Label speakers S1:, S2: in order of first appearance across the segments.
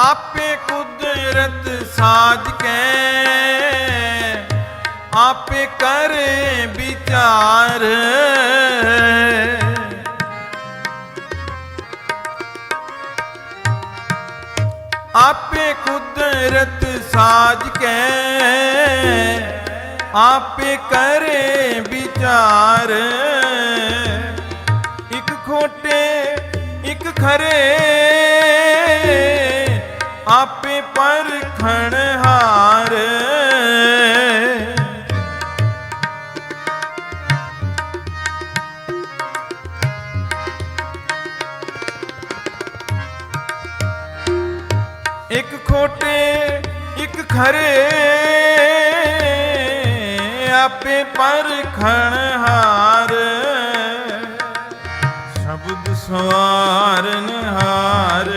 S1: ਆਪੇ ਕੁਦਰਤ ਸਾਜ ਕੇ ਆਪੇ ਕਰ ਵਿਚਾਰ। ਆਪੇ ਕੁਦਰਤ ਸਾਜ ਕੇ ਆਪੇ ਕਰੇ ਵਿਚਾਰ। ਖੋਟੇ ਇੱਕ ਖਰੇ ਆਪੇ ਪਰਖਣ ਹਾਰ। ਸ਼ਬਦ ਸਵਾਰਨ ਹਾਰ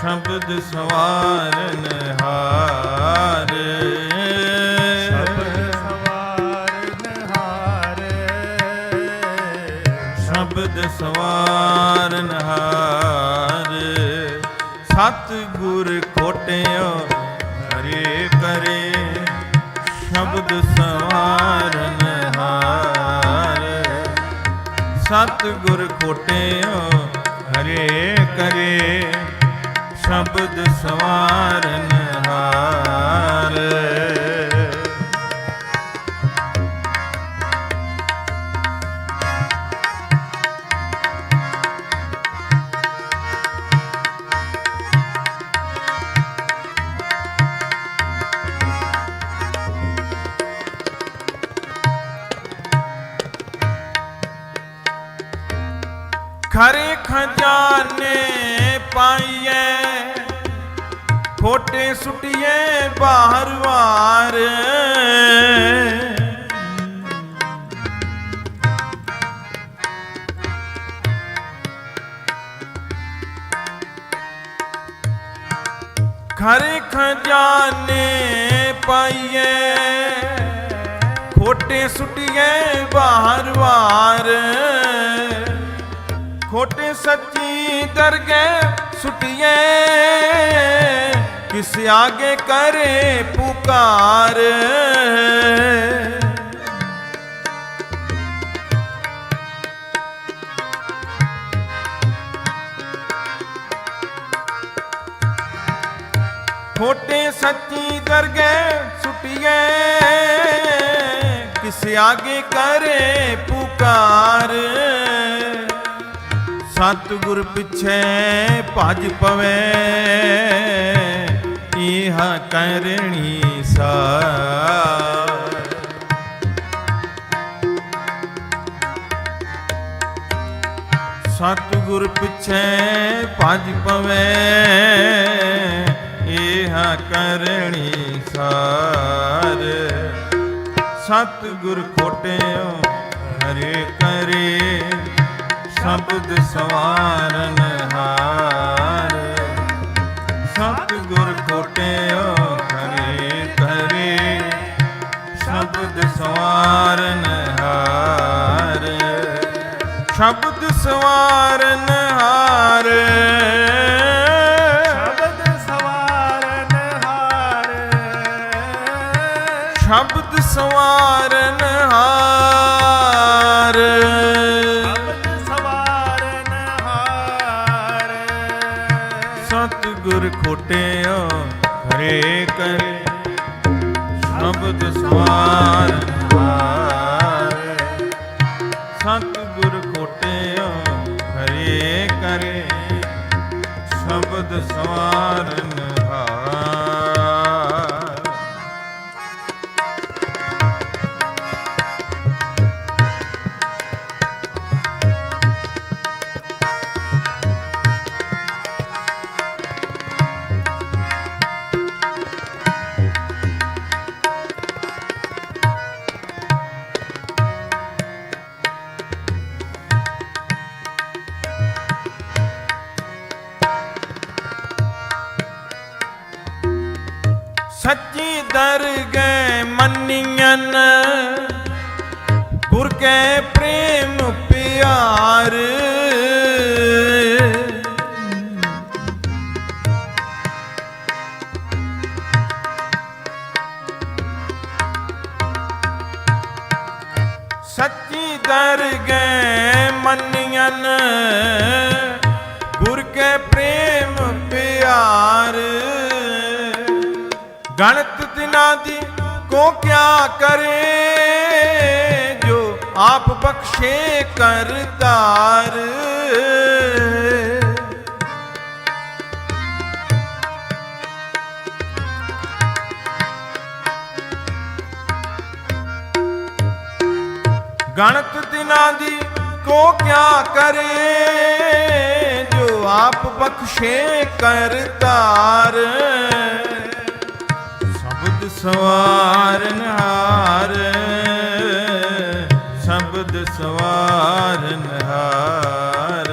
S1: ਸ਼ਬਦ ਸਵਾਰਨ ਹਾਰ ਸ਼ਬਦ ਸਵਾਰਨ ਹਾਰ ਗੁਰ ਖੋਟਿਓ ਹਰੇ ਕਰੇ ਸ਼ਬਦ ਸਵਾਰਨ ਹਾਰ ਸਤ ਗੁਰ ਖੋਟਿਓ ਹਰੇ ਕਰੇ ਸ਼ਬਦ ਸਵਾਰ ਖਜ਼ਾਨੇ ਪਾਈਏ ਖੋਟੇ ਸੁਟੀਏ ਬਾਹਰ ਵਾਰ। ਖਰੇ ਖਜ਼ਾਨੇ ਪਾਈਏ ਖੋਟੇ ਸੁਟੀਏ ਬਾਹਰ ਵਾਰ। ਖੋਟੇ ਸੱਚੀ ਦਰਗੇ ਸੁਟੀਏ। ਕਿਸ ਆਗੇ ਕਰੇ ਪੁਕਾਰ। ਖੋਟੇ ਸੱਚੀ ਦਰਗੇ ਸੁਟੀਏ। ਕਿਸ ਆਗੇ ਕਰੇ ਪੁਕਾਰ। ਸਤਿਗੁਰ ਪਿਛੇ ਭਜ ਪਵੇ। ਇਹ ਕਰਣੀ ਸਾਰ। ਸਤਿਗੁਰ ਪਿਛੇ ਭਜ ਪਵੇ। ਇਹ ਕਰਣੀ ਸਾਰ। ਸਤਿਗੁਰ ਖੋਟਿਓ ਹਰੇ ਕਰੇ। ਸ਼ਬਦ ਸਵਾਰਨ ਹਾਰ। ਸਤਿਗੁਰ ਖੋਟਿਓ ਹਰੇ ਕਰੇ ਸ਼ਬਦ ਸਵਾਰਨ ਹਾਰ। ਸ਼ਬਦ ਸਵਾਰਨ ਹਾਰ।
S2: ਸ਼ਬਦ ਸਵਾਰਨ ਹਾਰ।
S1: ਸ਼ਬਦ ਸਵਾਰਨ ਹਾਰ। ਕਰੇ ਸ਼ਬਦ ਸਵਾਰਨ ਹਾਰ। ਸਤਿਗੁਰ ਖੋਟਿਓ ਹਰੇ ਕਰੇ ਸ਼ਬਦ ਸਵਾਰਨ ਸੱਚੀ ਦਰਗਹਿ ਮੰਨੀਐਨ। ਗੁਰ ਕੈ ਪ੍ਰੇਮ ਪਿਆਰ ਗਣਤ ਤਿਨਾ ਦੀ ਕੋ ਕਿਆ ਕਰੇ, ਜੋ ਆਪ ਬਖਸ਼ੇ ਕਰਤਾਰ ਗਣਤ ਤਿਨਾ ਦੀ ਕੋ ਕਿਆ ਕਰੇ, ਜੋ ਆਪ ਬਖਸ਼ੇ ਕਰਤਾਰ ਸ਼ਬਦ ਸਵਾਰਨ ਹਾਰ ਸ਼ਬਦ ਸਵਾਰਨ ਹਾਰ।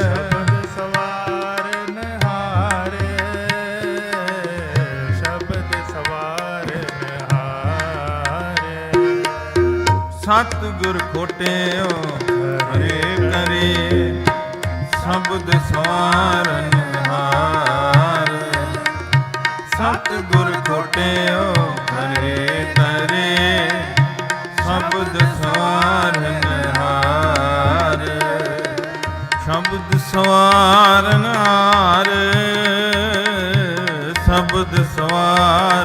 S2: ਸ਼ਬਦ ਸਵਾਰਨ ਹਾਰੇ ਸ਼ਬਦ ਸਵਾਰਨ ਹਾਰੇ।
S1: ਸਤ ਗੁਰ ਖੋਟਿਓ ਹਰੇ ਕਰੇ ਸ਼ਬਦ ਸਵਾਰਨ ਹਾਰ। ਸਤ ਗੁਰ ਖੋਟਿਓ ਹਰੇ ਕਰੇ ਸ਼ਬਦ ਸਵਾਰਨ ਹਾਰ। ਸ਼ਬਦ ਸਵਾਰਨ ਹਾਰ ਸ਼ਬਦ ਸਵਾਰ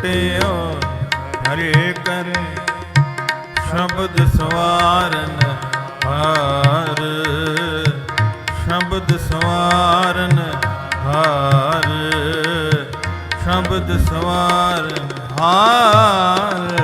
S1: ਸਤਿਗੁਰ ਹਰੇ ਕਰੇ ਸ਼ਬਦ ਸਵਾਰਨ ਹਾਰ। ਸ਼ਬਦ ਸਵਾਰਨ ਹਾਰ। ਸ਼ਬਦ ਸਵਾਰਨ ਹਾਰ।